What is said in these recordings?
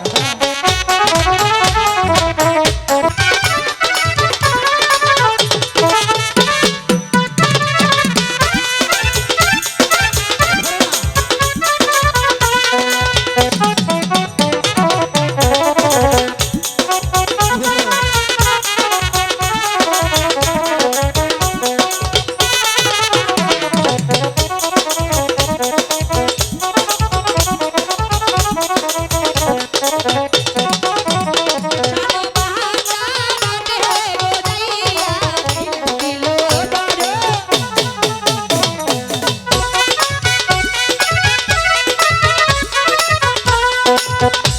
ওটা you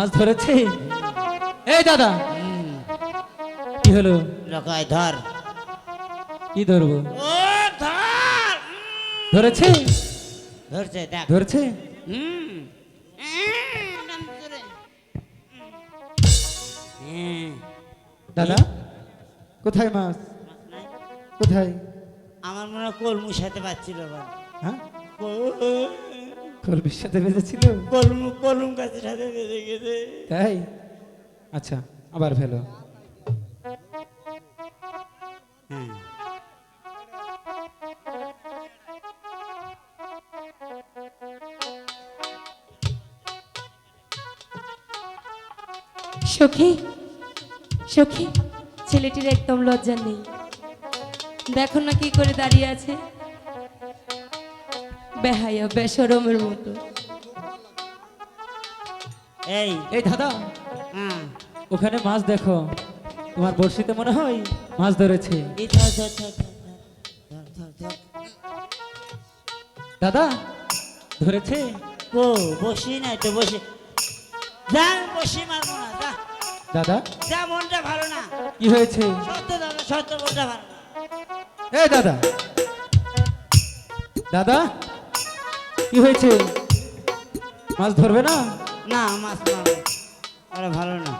মাছ ধরেছে? এই দাদা কি হলো? লকায় ধর। কি ধরবো? ও ধর! ধরেছে? ধরছে দেখ। ধরছে? হুম দাদা কোথায় মাছ? মাছ কোথায়? আমার মনে হয় কলমু সাথে পাচ্ছিল হ্যাঁ? কল- কলবির সাথে বেঁধেছিল কলমু কলম গাছের সাথে বেঁধে গেছে। তাই? আচ্ছা আবার ফেলো। হ্যাঁ সখী সখী ছেলেটির একদম লজ্জা নেই। দেখো না কি করে দাঁড়িয়ে আছে। বেহায়া বেসরমের মতো। এই। এই দাদা ওখানে মাছ দেখো। তোমার বড়শিতে মনে হয় মাছ ধরেছে। দাদা ধরেছে? ও বসি নাই তো বসে। যা বসি মারবো না যা। দাদা? যা মনটা ভালো না। কি হয়েছে? সত্য দাদা সত্য মনটা ভালো না। এই দাদা। দাদা? কি হয়েছে? মাছ ধরবে না? না মাছ মারবো ওরা ভালো না।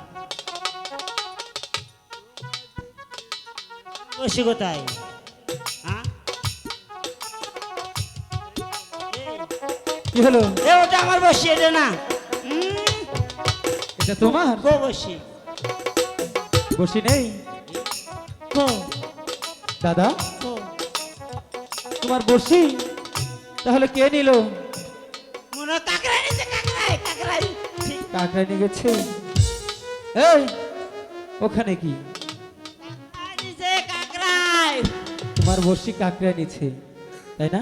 বসি কোথায়? হ্যাঁ? কি হলো? এ ওটা আমার বসি এটা না। এটা তোমার? গো বসি। বসি নেই? গো দাদা? তোমার বসি? তাহলে কে নিল? মনে নিছে নিয়ে গেছে এই ওখানে কি? নিছে তোমার বসি কাকড়া নিচ্ছে তাই না?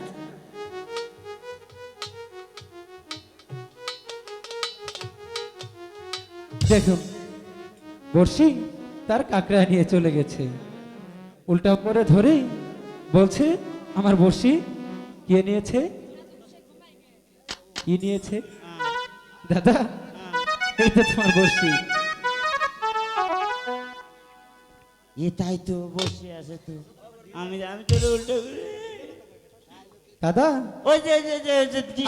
দেখুন বর্ষি তার কাকড়া নিয়ে চলে গেছে। উল্টা করে ধরে বলছে আমার বর্ষি কে নিয়েছে? কি নিয়েছে? দাদা তো তোমার বর্ষি এ তাই তো বসে আছে তো। আমি আমি তো উল্টো দাদা? ওই যে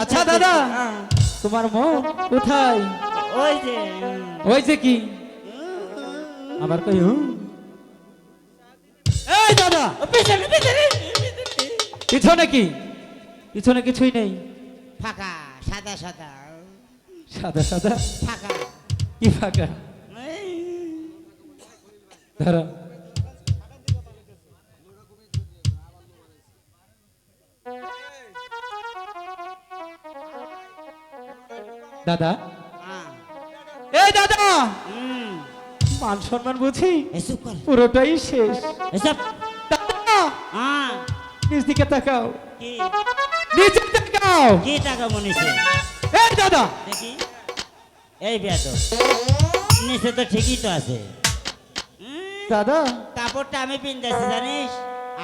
আচ্ছা দাদা। হ্যাঁ, তোমার মন কোথায়? ওই যে। ওই যে কি? আবার কই হুম? এই দাদা। পিছনে পিছনে। পিছনে কি? পিছনে কিছুই নেই। ফাঁকা সাদা সাদা। সাদা সাদা? ফাঁকা। কি ফাঁকা? ধরো। দাদা? হ্যাঁ। এই দাদা! মান সম্মান বুঝি? পুরোটাই শেষ। দাদা! হ্যাঁ। নিজ দিকে তাকাও। কি নিচে তাকাও কি টাকা মনীষে এই দাদা। দেখি। এই বেদ নিচে তো ঠিকই তো আছে। দাদা। কাপড়টা আমি পিনতেছি জানিস?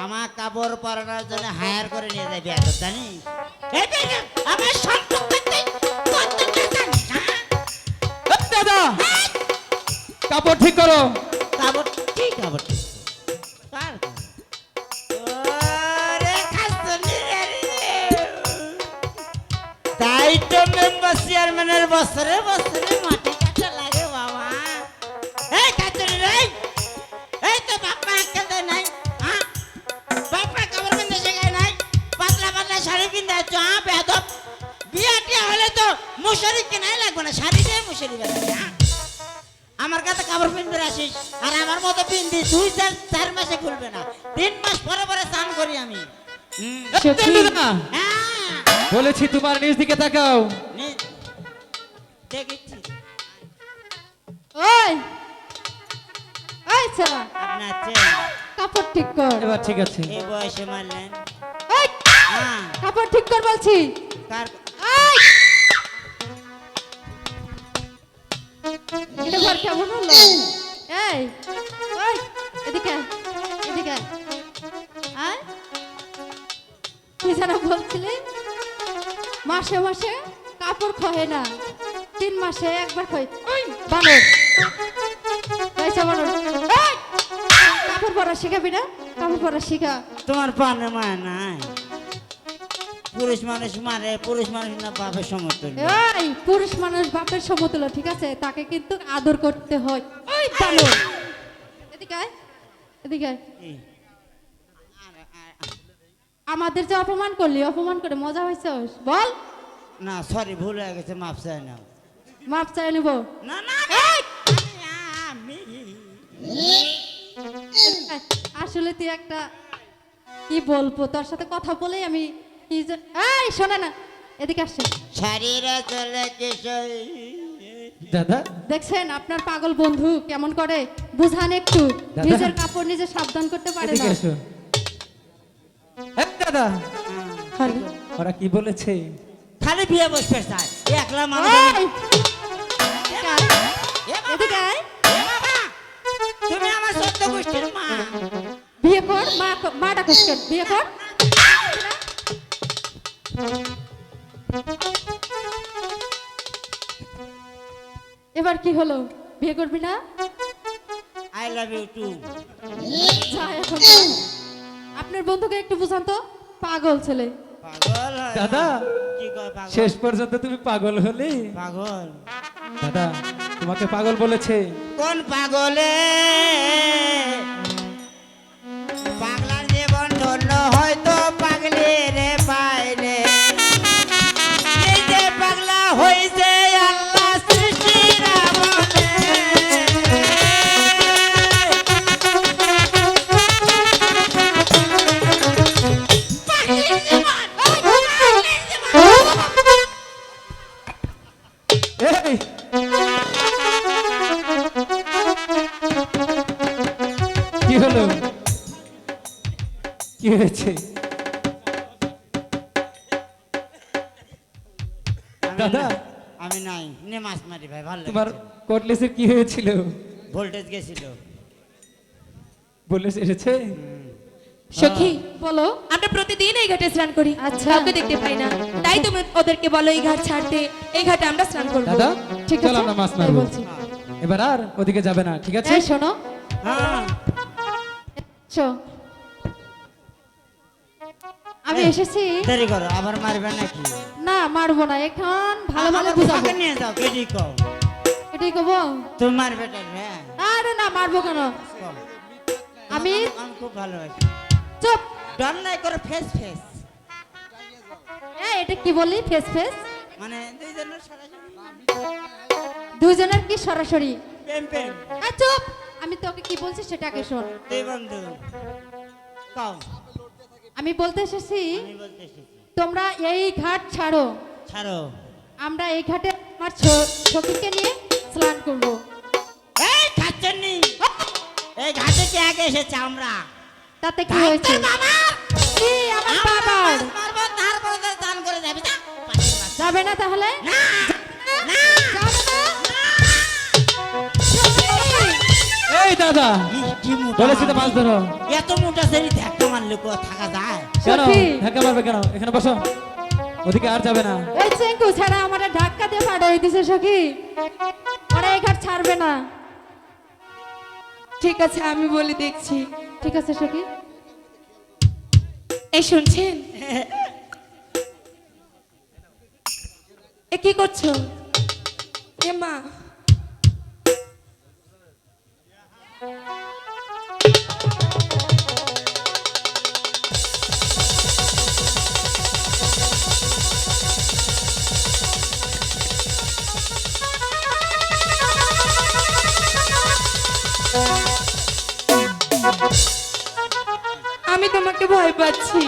আমার কাপড় পরানোর জন্য হায়ার করে নিয়ে যায় বেদ জানিস? আমার হ্যাঁ? দাদা। কাপড় ঠিক করো। কাপড় কি কাপড় ঠিক। তো চেয়ারম্যানের বছরে বছরে মাটি কাটা লাগে বাবা। এই খাসনি রে এই তো বাপ্পা দেয় নাই হ্যাঁ বাপ্পা কাপড় কিনতে শেখায় নাই পাতলা পাতলা শাড়ি কিনতে আছো হ্যাঁ বেদব বিয়া টিয়া হলে তো মুশারি কেনাই লাগবে না শাড়ি দিয়ে মুশারি হ্যাঁ আমার কাছে কাপড় পিনবে আসিস আর আমার মতো পিনবি দুই চার চার মাসে খুলবে না। তিন মাস পরে পরে স্নান করি আমি। হ্যাঁ, বলেছি তোমার নিজ দিকে তাকাও। দেখেছি ওই ওই ছেলে। আপনার চেন কাপড় ঠিক কর। এবার ঠিক আছে। এই বয়সে মারলেন ওই কাপড় ঠিক কর বলছি। কার? ওই। এবার কেমন হলো? এই ওই এদিকে এদিকে আয়। কি যেন বলছিলি? মাসে মাসে কাপড় খহে না। তিন মাসে একবার ওই বানর। হয়েছে বানর। এই! কাপড় পরা শিখাবি না? কাপড় পরা শিখা। তোমার পানে মায়া নাই। পুরুষ মানুষ মারে পুরুষ মানুষ না বাপের সমতুল এই পুরুষ মানুষ বাপের সমতুল ঠিক আছে? তাকে কিন্তু আদর করতে হয়। ওই বানর! এদিকে আয়, এদিকে আয়। আমাদের যে অপমান করলি অপমান করে মজা হয়েছে? বল। না সরি ভুল হয়ে গেছে মাপ চাই না মাপ চাই নেব। না না আমি। আসলে তুই একটা কি বলব তোর সাথে কথা বলেই আমি কি যে- এই শোনে না এদিকে আসছে। শরীরে চলে দাদা? দেখছেন আপনার পাগল বন্ধু কেমন করে? বুঝান একটু। নিজের কাপড় নিজে সাবধান করতে পারে না। দাদা! ওরা কি বলেছে? খালি বিয়ে বসবে স্যার। একলা মানুষ তুমি আমার সত্য গোষ্ঠীর মা। বিয়ে কর মা মা ডাকুস কেন? বিয়ে কর। এবার কি হলো? বিয়ে করবি না? আই লাভ ইউ টু যা এখন যা। আপনার বন্ধুকে একটু বুঝান তো পাগল ছেলে। পাগল দাদা। শেষ পর্যন্ত তুমি পাগল হলে? পাগল। দাদা তোমাকে পাগল বলেছে। কোন পাগলে? কি দাদা। আমি নাই নে মাছ মারি ভাই ভালো তোমার। কোটলেসের কি হয়েছিল? ভোল্টেজ গেছিল। বলে এসেছে সখী বলো আমরা প্রতিদিন এই ঘাটে স্নান করি আচ্ছা। কাউকে দেখতে পাই না। তাই তুমি ওদেরকে বলো এই ঘাট ছাড়তে এই ঘাটে আমরা স্নান করব। দাদা ঠিক আছে? আমরা মাছ মারবো। বলছি। এবার আর ওদিকে যাবে না ঠিক আছে? শোনো। হ্যাঁ। আমি এসেছি। দেরি করো আবার মারবে নাকি? না মারবো না এখন ভালো ভালো বুঝাবো। নিয়ে যাও কেডি কও। এটাই কবো? তুমি মারবে টারবে হ্যাঁ। আরে না মারবো কেন? আমি খুব ভালোবাসি চুপ। ডর নাই করে ফেস ফেস। হ্যাঁ এটা কি বলি ফেস ফেস? মানে দুইজনের সরাসরি। দুজনের কি সরাসরি? প্রেম প্রেম। চুপ। আমি তোকে কি বলছি সেটাকে শোন। বন্ধু। কও। আমি বলতে এসেছি তোমরা এই ঘাট ছাড়ো। ছাড়ো। আমরা এই ঘাটে আমার সখীকে নিয়ে স্নান করব। এই খাচ্ছনি এই ঘাটে কে আগে এসেছে আমরা? তাতে কি হয়েছে? কি আমার বাবার? মারবো তারপরে তো করে যাবে। যাবে না তাহলে? না। দাদা। বলেছি তো মাছ ধরো। এত মোটা শরীর ধাক্কা মারলে কো থাকা যায়? কেন? ধাক্কা মারবে কেন? এখানে বসো। ওদিকে আর যাবে না। ওই চেঙ্কু ছাড়া আমার ধাক্কা দিয়ে পাঠাই দিছে সখী। ওরা এই ঘাট ছাড়বে না। ঠিক আছে আমি বলে দেখছি। ঠিক আছে সখি। এই শুনছেন? এ কি করছ? এ মা। আমি তোমাকে ভয় পাচ্ছি।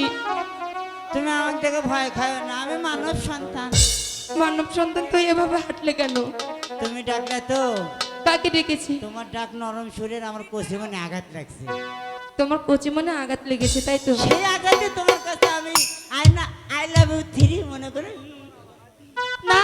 তুমি আমার থেকে ভয় খাও না আমি মানব সন্তান। মানব সন্তান তো এভাবে হাঁটলে কেন? তুমি ডাকলে তো। কাকে ডেকেছি? তোমার ডাক নরম সুরের আমার কষে মনে আঘাত লাগছে। তোমার কচি মনে আঘাত লেগেছে তাই তো? সেই আঘাতে তোমার কাছে আমি আই না আই লাভ ইউ থ্রি মনে করে না